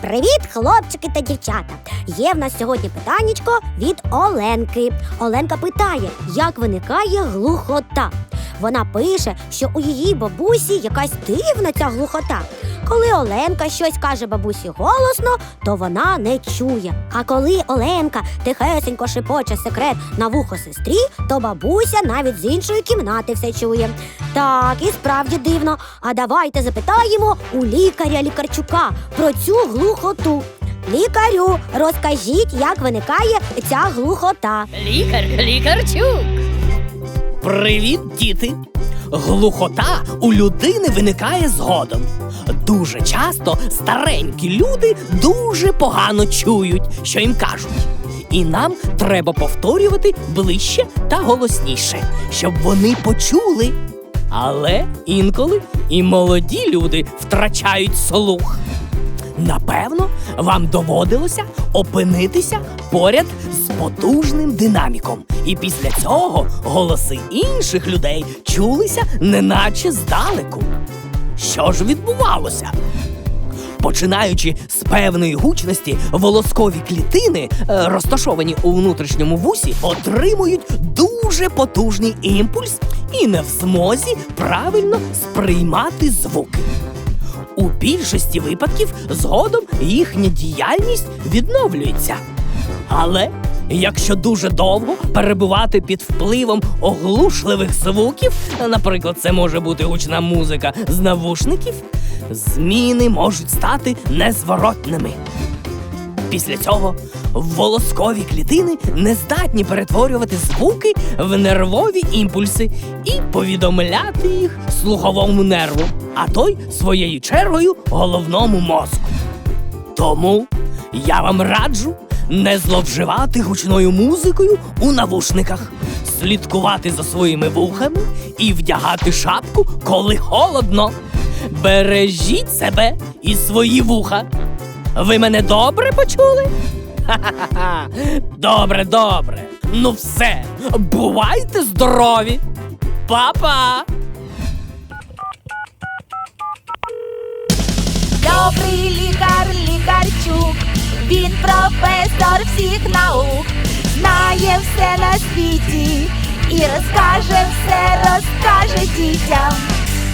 Привіт, хлопчики та дівчата! Є в нас сьогодні питаннячко від Оленки. Оленка питає, як виникає глухота. Вона пише, що у її бабусі якась дивна ця глухота. Коли Оленка щось каже бабусі голосно, то вона не чує. А коли Оленка тихесенько шепоче секрет на вухо сестрі, то бабуся навіть з іншої кімнати все чує. Так, і справді дивно. А давайте запитаємо у лікаря лікарчука про цю глухоту. Лікарю, розкажіть, як виникає ця глухота. Лікар, лікарчук. Привіт, діти! Глухота у людини виникає згодом. Дуже часто старенькі люди дуже погано чують, що їм кажуть. І нам треба повторювати ближче та голосніше, щоб вони почули. Але інколи і молоді люди втрачають слух. Напевно, вам доводилося опинитися поряд з потужним динаміком, і після цього голоси інших людей чулися неначе здалеку. Що ж відбувалося? Починаючи з певної гучності, волоскові клітини, е, розташовані у внутрішньому вусі, отримують дуже потужний імпульс і не в змозі правильно сприймати звуки. У більшості випадків згодом їхня діяльність відновлюється. Але якщо дуже довго перебувати під впливом оглушливих звуків, наприклад, це може бути гучна музика з навушників, зміни можуть стати незворотними. Після цього волоскові клітини не здатні перетворювати звуки в нервові імпульси і повідомляти їх слуховому нерву, а той своєю чергою головному мозку. Тому я вам раджу не зловживати гучною музикою у навушниках, слідкувати за своїми вухами і вдягати шапку, коли холодно. Бережіть себе і свої вуха. Ви мене добре почули? Ха-ха-ха. Добре, добре. Ну все, бувайте здорові. Па-па! Добрий лікар, лікарчук, він професор всіх наук, знає все на світі і розкаже все, розкаже дітям.